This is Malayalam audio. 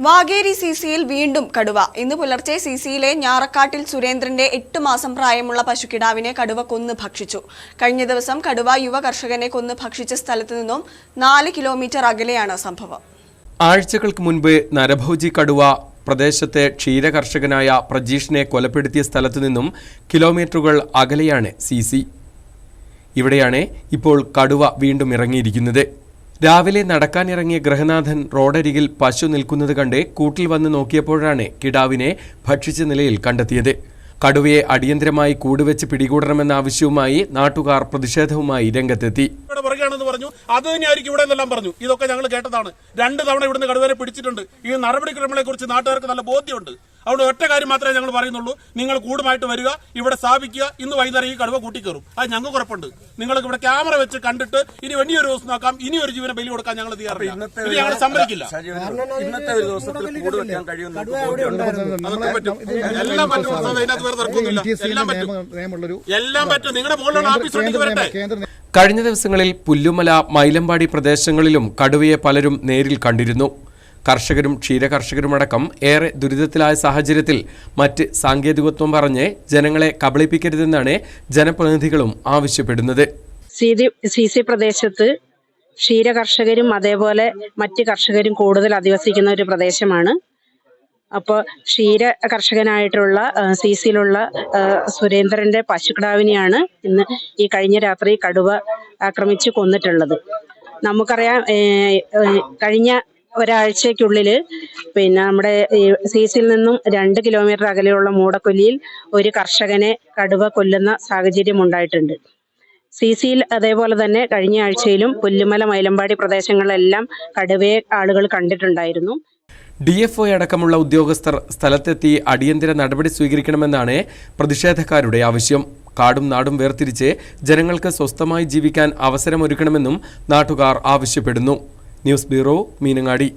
വാഗേരി സി സിയിൽ വീണ്ടും കടുവ. ഇന്ന് പുലർച്ചെ സി സിയിലെ ഞാറക്കാട്ടിൽ സുരേന്ദ്രന്റെ എട്ട് മാസം പ്രായമുള്ള പശുക്കിടാവിനെ കടുവ കൊന്ന് ഭക്ഷിച്ചു. കഴിഞ്ഞ ദിവസം കടുവ യുവ കർഷകനെ കൊന്ന് ഭക്ഷിച്ച സ്ഥലത്തു നിന്നും നാല് കിലോമീറ്റർ അകലെയാണ് സംഭവം. ആഴ്ചകൾക്ക് മുൻപ് നരഭോജി കടുവ പ്രദേശത്തെ ക്ഷീരകർഷകനായ പ്രജീഷിനെ കൊലപ്പെടുത്തിയ സ്ഥലത്തു നിന്നും കിലോമീറ്ററുകൾ അകലെയാണ് സി സി. ഇവിടെയാണ് ഇപ്പോൾ കടുവ വീണ്ടും ഇറങ്ങിയിരിക്കുന്നത്. രാവിലെ നടക്കാനിറങ്ങിയ ഗ്രഹനാഥൻ റോഡരികിൽ പശു നിൽക്കുന്നത് കണ്ട് കൂട്ടിൽ വന്ന് നോക്കിയപ്പോഴാണ് കിടാവിനെ ഭക്ഷിച്ച നിലയിൽ കണ്ടെത്തിയത്. കടുവയെ അടിയന്തരമായി കൂടുവെച്ച് പിടികൂടണമെന്ന ആവശ്യവുമായി നാട്ടുകാർ പ്രതിഷേധവുമായി രംഗത്തെത്തി. പറഞ്ഞു. അത് തന്നെയായിരിക്കും ഇവിടെ എന്നെല്ലാം പറഞ്ഞു. ഇതൊക്കെ ഞങ്ങൾ കേട്ടതാണ്. രണ്ട് തവണ ഇവിടുന്ന് കടുവരെ പിടിച്ചിട്ടുണ്ട്. ഈ നടപടിക്രമങ്ങളെ കുറിച്ച് നാട്ടുകാർക്ക് നല്ല ബോധ്യമുണ്ട്. അവിടെ ഒറ്റ കാര്യം മാത്രമേ ഞങ്ങൾ പറയുന്നുള്ളൂ. നിങ്ങൾ കൂടുമായിട്ട് വരിക ഇവിടെ സ്ഥാപിക്കുക ഇന്ന് വൈകുന്നേരം ഈ കടുവ കൂട്ടിക്കയറും അത് ഞങ്ങൾക്ക് ഉറപ്പുണ്ട്. നിങ്ങൾക്ക് ഇവിടെ ക്യാമറ വെച്ച് കണ്ടിട്ട് ഇനി വലിയൊരു ദിവസം നോക്കാം ഇനി ഒരു ജീവനെ ബലി കൊടുക്കാൻ ഞങ്ങൾ തയ്യാറില്ല. ഞങ്ങൾ സമ്മതിക്കില്ല. ഇന്നത്തെ ഒരു ദിവസത്തിൽ കൂട് വെക്കാൻ കഴിയുന്ന അതൊക്കെ പറ്റും. എല്ലാം പറ്റും ഉസ്താദേ, അതിനകത്ത് വേറെ തർക്കമൊന്നുമില്ല എല്ലാം പറ്റും. എല്ലാം പറ്റും. നിങ്ങളുടെ മുകളിലുള്ള വരട്ടെ? കഴിഞ്ഞ ദിവസങ്ങളിൽ പുല്ലുമല മൈലമ്പാടി പ്രദേശങ്ങളിലും കടുവയെ പലരും നേരിൽ കണ്ടിരുന്നു. കർഷകരും ക്ഷീരകർഷകരുമടക്കം ഏറെ ദുരിതത്തിലായ സാഹചര്യത്തിൽ മറ്റ് സാങ്കേതികത്വം പറഞ്ഞ് ജനങ്ങളെ കബളിപ്പിക്കരുതെന്നാണ് ജനപ്രതിനിധികളും ആവശ്യപ്പെടുന്നത്. സി സി പ്രദേശത്ത് അതേപോലെ മറ്റ് കർഷകരും കൂടുതൽ അധിവസിക്കുന്ന ഒരു പ്രദേശമാണ്. അപ്പോൾ ക്ഷീര കർഷകനായിട്ടുള്ള സി സിയിലുള്ള സുരേന്ദ്രന്റെ പശുക്കിടാവിനെയാണ് ഇന്ന് ഈ കഴിഞ്ഞ രാത്രി കടുവ ആക്രമിച്ച് കൊന്നിട്ടുള്ളത്. നമുക്കറിയാം കഴിഞ്ഞ ഒരാഴ്ചയ്ക്കുള്ളിൽ പിന്നെ നമ്മുടെ സി സിയിൽ നിന്നും രണ്ട് കിലോമീറ്റർ അകലെയുള്ള മൂടക്കൊല്ലിയിൽ ഒരു കർഷകനെ കടുവ കൊല്ലുന്ന സാഹചര്യം ഉണ്ടായിട്ടുണ്ട്. സി സിയിൽ അതേപോലെ തന്നെ കഴിഞ്ഞ ആഴ്ചയിലും പുല്ലുമല മൈലമ്പാടി പ്രദേശങ്ങളിലെല്ലാം കടുവയെ ആളുകൾ കണ്ടിട്ടുണ്ടായിരുന്നു. ഡി എഫ് ഒ അടക്കമുള്ള ഉദ്യോഗസ്ഥർ സ്ഥലത്തെത്തി അടിയന്തര നടപടി സ്വീകരിക്കണമെന്നാണ് പ്രതിഷേധക്കാരുടെ ആവശ്യം. കാടും നാടും വേർതിരിച്ച് ജനങ്ങൾക്ക് സ്വസ്ഥമായി ജീവിക്കാൻ അവസരമൊരുക്കണമെന്നും നാട്ടുകാർ ആവശ്യപ്പെടുന്നു. News bureau Meenangadi